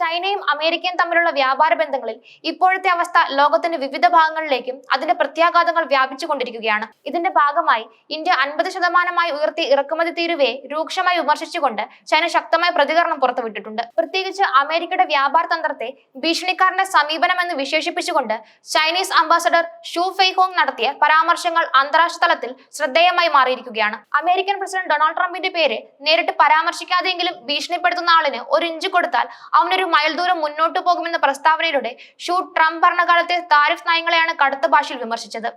ചൈനയും അമേരിക്കയും തമ്മിലുള്ള വ്യാപാര ബന്ധങ്ങളിൽ ഇപ്പോഴത്തെ അവസ്ഥ ലോകത്തിന്റെ വിവിധ ഭാഗങ്ങളിലേക്കും അതിന്റെ പ്രത്യാഘാതങ്ങൾ വ്യാപിച്ചുകൊണ്ടിരിക്കുകയാണ്. ഇതിന്റെ ഭാഗമായി ഇന്ത്യ അൻപത് ശതമാനമായി ഉയർത്തി ഇറക്കുമതി തീരുവയെ രൂക്ഷമായി വിമർശിച്ചുകൊണ്ട് ചൈന ശക്തമായ പ്രതികരണം പുറത്തുവിട്ടിട്ടുണ്ട്. പ്രത്യേകിച്ച് അമേരിക്കയുടെ വ്യാപാര തന്ത്രത്തെ ഭീഷണിക്കാരന്റെ സമീപനമെന്ന് വിശേഷിപ്പിച്ചുകൊണ്ട് ചൈനീസ് അംബാസഡർ ഷൂ ഫെയ്ഹോങ് നടത്തിയ പരാമർശങ്ങൾ അന്താരാഷ്ട്ര തലത്തിൽ ശ്രദ്ധേയമായി മാറിയിരിക്കുകയാണ്. അമേരിക്കൻ പ്രസിഡന്റ് ഡൊണാൾഡ് ട്രംപിന്റെ പേര് നേരിട്ട് പരാമർശിക്കാതെങ്കിലും ഭീഷണിപ്പെടുത്തുന്ന ആളിന് ഒരു ഇഞ്ച് കൊടുത്താൽ അവനൊരു മൈൽ ദൂരം മുന്നോട്ടു പോകുമെന്ന പ്രസ്താവനയിലൂടെ ഷൂ ട്രംപ് ഭരണകാലത്തെ താരിഫ് നയങ്ങളെയാണ് കടുത്ത ഭാഷയിൽ വിമർശിച്ചത്.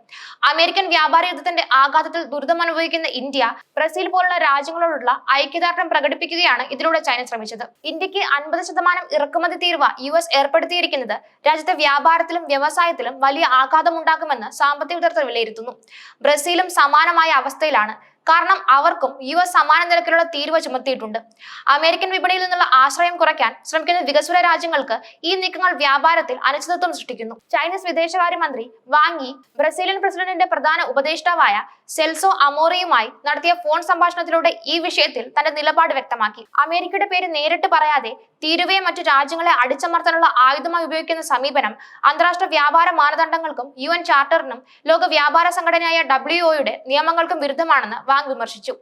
അമേരിക്കൻ വ്യാപാര യുദ്ധത്തിന്റെ ആഘാതത്തിൽ ദുരിതമനുഭവിക്കുന്ന ഇന്ത്യ ബ്രസീൽ പോലുള്ള രാജ്യങ്ങളോടുള്ള ഐക്യദാർഢ്യം പ്രകടിപ്പിക്കുകയാണ് ഇതിലൂടെ ചൈന ശ്രമിച്ചത്. ഇന്ത്യയ്ക്ക് അൻപത് ശതമാനം ഇറക്കുമതി തീരുവ യു എസ് ഏർപ്പെടുത്തിയിരിക്കുന്നത് രാജ്യത്തെ വ്യാപാരത്തിലും വ്യവസായത്തിലും വലിയ ആഘാതമുണ്ടാക്കുമെന്ന് സാമ്പത്തിക വിദഗ്ധർ വിലയിരുത്തുന്നു. ബ്രസീലും സമാനമായ അവസ്ഥയിലാണ് കാരണം അവർക്കും യു എസ് സമാന നിരക്കിലുള്ള തീരുവ ചുമത്തിയിട്ടുണ്ട്. അമേരിക്കൻ വിപണിയിൽ നിന്നുള്ള ആശ്രയം കുറയ്ക്കാൻ ശ്രമിക്കുന്ന വികസ്വര രാജ്യങ്ങൾക്ക് ഈ നീക്കങ്ങൾ വ്യാപാരത്തിൽ അനിശ്ചിതത്വം സൃഷ്ടിക്കുന്നു. ചൈനീസ് വിദേശകാര്യമന്ത്രി വാങ്ങി ബ്രസീലിയൻ പ്രസിഡന്റിന്റെ പ്രധാന ഉപദേഷ്ടാവായ സെൽസോ അമോറിയുമായി നടത്തിയ ഫോൺ സംഭാഷണത്തിലൂടെ ഈ വിഷയത്തിൽ തന്റെ നിലപാട് വ്യക്തമാക്കി. അമേരിക്കയുടെ പേര് നേരിട്ട് പറയാതെ തീരുവയെ മറ്റു രാജ്യങ്ങളെ അടിച്ചമർത്താനുള്ള ആയുധമായി ഉപയോഗിക്കുന്ന സമീപനം അന്താരാഷ്ട്ര വ്യാപാര മാനദണ്ഡങ്ങൾക്കും യു ചാർട്ടറിനും ലോക വ്യാപാര സംഘടനയായ ഡബ്ല്യു നിയമങ്ങൾക്കും വിരുദ്ധമാണെന്ന് വാങ് വിമർശിച്ചു.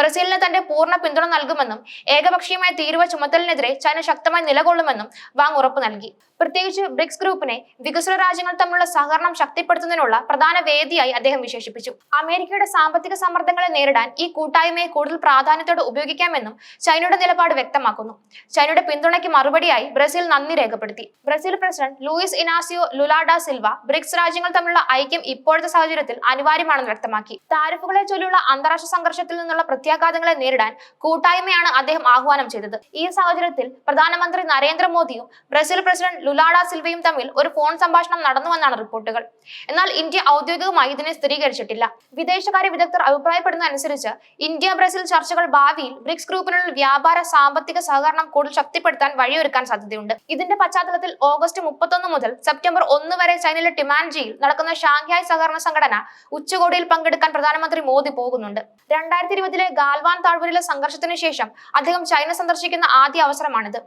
ബ്രസീലിന് തന്റെ പൂർണ പിന്തുണ നൽകുമെന്നും ഏകപക്ഷീയമായ തീരുവ ചുമത്തലിനെതിരെ ചൈന ശക്തമായി നിലകൊള്ളുമെന്നും വാങ് ഉറപ്പു നൽകി. പ്രത്യേകിച്ച് ബ്രിക്സ് ഗ്രൂപ്പിനെ വികസ്വര രാജ്യങ്ങൾ തമ്മിലുള്ള സഹകരണം ശക്തിപ്പെടുത്തുന്നതിനുള്ള പ്രധാന വേദിയായി അദ്ദേഹം വിശേഷിപ്പിച്ചു. അമേരിക്കയുടെ സാമ്പത്തിക സമ്മർദ്ദങ്ങളെ നേരിടാൻ ഈ കൂട്ടായ്മയെ കൂടുതൽ പ്രാധാന്യത്തോടെ ഉപയോഗിക്കാമെന്നും ചൈനയുടെ നിലപാട് വ്യക്തമാക്കുന്നു. ചൈനയുടെ പിന്തുണയ്ക്ക് മറുപടിയായി ബ്രസീൽ നന്ദി രേഖപ്പെടുത്തി. Brazil president Luiz Inacio Lula da Silva BRICS രാജ്യങ്ങൾ തമ്മിലുള്ള ഐക്യം ഇപ്പോഴത്തെ സാഹചര്യത്തിൽ അനിവാര്യമാണെന്ന് വ്യക്തമാക്കി. താരിഫുകളെ ചൊല്ലിയുള്ള അന്താരാഷ്ട്ര സംഘർഷത്തിൽ നിന്നുള്ള പ്രത്യാഘാതങ്ങളെ നേരിടാൻ കൂട്ടായ്മയാണ് അദ്ദേഹം ആഹ്വാനം ചെയ്തത്. ഈ സാഹചര്യത്തിൽ പ്രധാനമന്ത്രി നരേന്ദ്രമോദിയും ബ്രസീൽ പ്രസിഡന്റ് ലുലാഡ സിൽവയും തമ്മിൽ ഒരു ഫോൺ സംഭാഷണം നടന്നുവെന്നാണ് റിപ്പോർട്ടുകൾ. എന്നാൽ ഇന്ത്യ ഔദ്യോഗികമായി ഇതിനെ സ്ഥിരീകരിച്ചിട്ടില്ല. വിദേശകാര്യ വിദഗ്ധർ അഭിപ്രായപ്പെടുന്നതനുസരിച്ച് ഇന്ത്യ ബ്രസീൽ ചർച്ചകൾ ഭാവിയിൽ ബ്രിക്സ് ഗ്രൂപ്പിനുള്ള വ്യാപാര സാമ്പത്തിക സഹകരണം കൂടുതൽ ശക്തിപ്പെടുത്താൻ വഴിയൊരുക്കാൻ സാധ്യതയുണ്ട്. ഇതിന്റെ പശ്ചാത്തലത്തിൽ ഓഗസ്റ്റ് മുപ്പത്തൊന്ന് മുതൽ സെപ്റ്റംബർ ഒന്ന് വരെ ചൈനയിലെ ടിമാൻജിയിൽ നടക്കുന്ന ഷാങ്ഹായ് സഹകരണ സംഘടന ഉച്ചകോടിയിൽ പങ്കെടുക്കാൻ പ്രധാനമന്ത്രി മോദി പോകുന്നുണ്ട്. രണ്ടായിരത്തി ഇരുപതിലെ ഗാൽവാൻ താഴ്വരയിലെ സംഘർഷത്തിന് ശേഷം അദ്ദേഹം ചൈന സന്ദർശിക്കുന്ന ആദ്യ അവസരമാണിത്.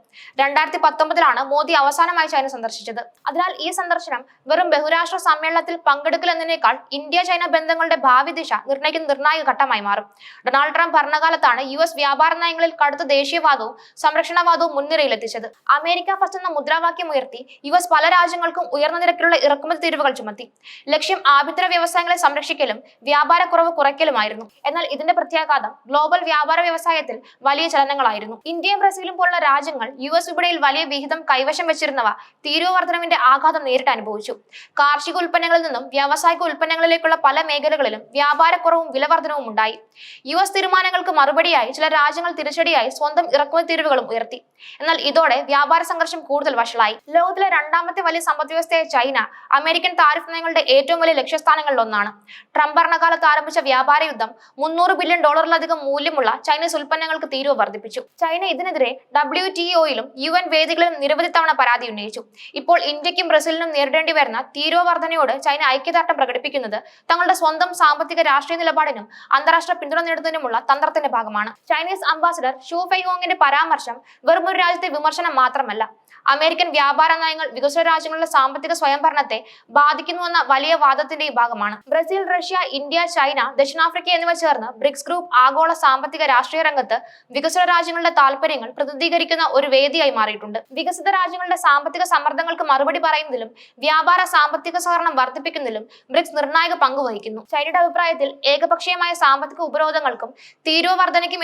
രണ്ടായിരത്തി പത്തൊമ്പതിലാണ് മോദി അവസാനമായി ചൈന സന്ദർശിച്ചത്. അതിനാൽ ഈ സന്ദർശനം വെറും ബഹുരാഷ്ട്ര സമ്മേളനത്തിൽ പങ്കെടുക്കൽ എന്നതിനേക്കാൾ ഇന്ത്യ ചൈന ബന്ധങ്ങളുടെ ഭാവി ദിശ നിർണയിക്കുന്ന നിർണായക ഘട്ടമായി മാറും. ഡൊണാൾഡ് ട്രംപ് ഭരണകാലത്താണ് യു എസ് വ്യാപാര നയങ്ങളിൽ കടുത്ത ദേശീയവാദവും സംരക്ഷണവാദവും മുൻനിരയിലെത്തിച്ചത്. അമേരിക്ക ഫസ്റ്റ് എന്ന മുദ്രാവാക്യം ഉയർത്തി യു എസ് പല രാജ്യങ്ങൾക്കും ഉയർന്ന നിരക്കിലുള്ള ഇറക്കുമതി തീരുവകൾ ചുമത്തി. ലക്ഷ്യം ആഭ്യന്തര വ്യവസായങ്ങളെ സംരക്ഷിക്കലും വ്യാപാര കുറവ് കുറയ്ക്കലുമായിരുന്നു. എന്നാൽ ഇതിന്റെ പ്രത്യാഘാതം ഗ്ലോബൽ വ്യാപാര വ്യവസായത്തിൽ വലിയ ചലനങ്ങളായിരുന്നു. ഇന്ത്യയും ബ്രസീലും പോലുള്ള രാജ്യങ്ങൾ യു എസ് വിപണിയിൽ വലിയ വിഹിതം കൈവശം വെച്ചിരുന്നവ തീരുവ വർധനവിന്റെ ആഘാതം നേരിട്ട് അനുഭവിച്ചു. കാർഷിക ഉൽപ്പന്നങ്ങളിൽ നിന്നും വ്യാവസായിക ഉൽപ്പന്നങ്ങളിലേക്കുള്ള പല മേഖലകളിലും വ്യാപാരക്കുറവും വിലവർദ്ധനവും ഉണ്ടായി. യു എസ് തീരുമാനങ്ങൾക്ക് മറുപടിയായി ചില രാജ്യങ്ങൾ തിരിച്ചടിയായി സ്വന്തം ഇറക്കുമതി തീരുവകളും ഉയർത്തി. എന്നാൽ ഇതോടെ വ്യാപാര സംഘർഷം കൂടുതൽ വഷളായി. ലോകത്തിലെ രണ്ടാമത്തെ വലിയ സമ്പദ് വ്യവസ്ഥയായ ചൈന അമേരിക്കൻ താരിഫ് നയങ്ങളുടെ ഏറ്റവും വലിയ ലക്ഷ്യസ്ഥാനങ്ങളിൽ ഒന്നാണ് ട്രംപ് ഭരണകാലത്ത് ആരംഭിച്ച വ്യാപാര യുദ്ധം മുന്നൂറ് ബില്യൺ ഡോളറിലധികം മൂല്യമുള്ള ചൈനീസ് ഉൽപ്പന്നങ്ങൾക്ക് തീരുവ വർദ്ധിപ്പിച്ചു. ചൈന ഇതിനെതിരെ ഡബ്ല്യു ടി ഒയിലും യു എൻ വേദികളിലും നിരവധി തവണ പരാതി ഉന്നയിച്ചു. ഇപ്പോൾ ഇന്ത്യക്കും ബ്രസീലിനും നേരിടേണ്ടി വരുന്ന തീരുവ വർധനയോട് ചൈന ഐക്യദാർഢ്യം പ്രകടിപ്പിക്കുന്നത് തങ്ങളുടെ സ്വന്തം സാമ്പത്തിക രാഷ്ട്രീയ നിലപാടിനും അന്താരാഷ്ട്ര പിന്തുണ നേടുന്നതിനുമുള്ള തന്ത്രത്തിന്റെ ഭാഗമാണ്. ചൈനീസ് അംബാസിഡർ ഷൂ ഫെയ്ഹോങ്ങിന്റെ പരാമർശം വെറും ഒരു രാജ്യത്തെ വിമർശനം മാത്രമല്ല അമേരിക്കൻ വ്യാപാര നയങ്ങൾ വികസന രാജ്യങ്ങളുടെ സാമ്പത്തിക സ്വയംഭരണത്തെ ബാധിക്കുന്നുവെന്ന വലിയ വാദത്തിന്റെ ഭാഗമാണ്. ബ്രസീൽ റഷ്യ ഇന്ത്യ ചൈന ദക്ഷിണാഫ്രിക്ക എന്നിവ ചേർന്ന് ബ്രിക്സ് ഗ്രൂപ്പ് ആഗോള സാമ്പത്തിക രാഷ്ട്രീയ രംഗത്ത് വികസന രാജ്യങ്ങളുടെ താല്പര്യങ്ങൾ പ്രതിനിധീകരിക്കുന്ന ഒരു വേദിയായി മാറിയിട്ടുണ്ട്. വികസിത രാജ്യങ്ങളുടെ സാമ്പത്തിക സമ്മർദ്ദങ്ങൾക്ക് മറുപടി പറയുന്നതിലും വ്യാപാര സാമ്പത്തിക സഹകരണം വർദ്ധിപ്പിക്കുന്നതിലും ബ്രിക്സ് നിർണായക പങ്ക് വഹിക്കുന്നു. ചൈനയുടെ അഭിപ്രായത്തിൽ ഏകപക്ഷീയമായ സാമ്പത്തിക ഉപരോധങ്ങൾക്കും തീരുവ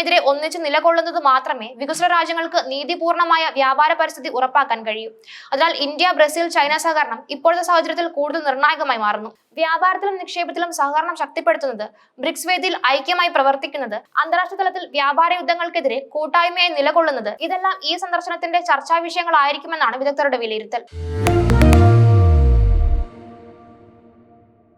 എതിരെ ഒന്നിച്ച് നിലകൊള്ളുന്നത് മാത്രമേ വികസന രാജ്യങ്ങൾക്ക് നീതിപൂർണമായ വ്യാപാര പരിസ്ഥിതി ഉറപ്പാക്കാൻ കഴിയും. അതിനാൽ ഇന്ത്യ ബ്രസീൽ ചൈന സഹകരണം ഇപ്പോഴത്തെ സാഹചര്യത്തിൽ കൂടുതൽ നിർണായകമായി മാറുന്നു. വ്യാപാരത്തിലും നിക്ഷേപത്തിലും സഹകരണം ശക്തിപ്പെടുത്തുന്നത് ബ്രിക്സ് വേദിയിൽ ഐക്യമായി പ്രവർത്തിക്കുന്നത് അന്താരാഷ്ട്ര തലത്തിൽ വ്യാപാര യുദ്ധങ്ങൾക്കെതിരെ കൂട്ടായ്മയായി നിലകൊള്ളുന്നത് ഇതെല്ലാം ഈ സന്ദർശനത്തിന്റെ ചർച്ചാ വിഷയങ്ങളായിരിക്കുമെന്നാണ് വിദഗ്ധരുടെ വിലയിരുത്തൽ.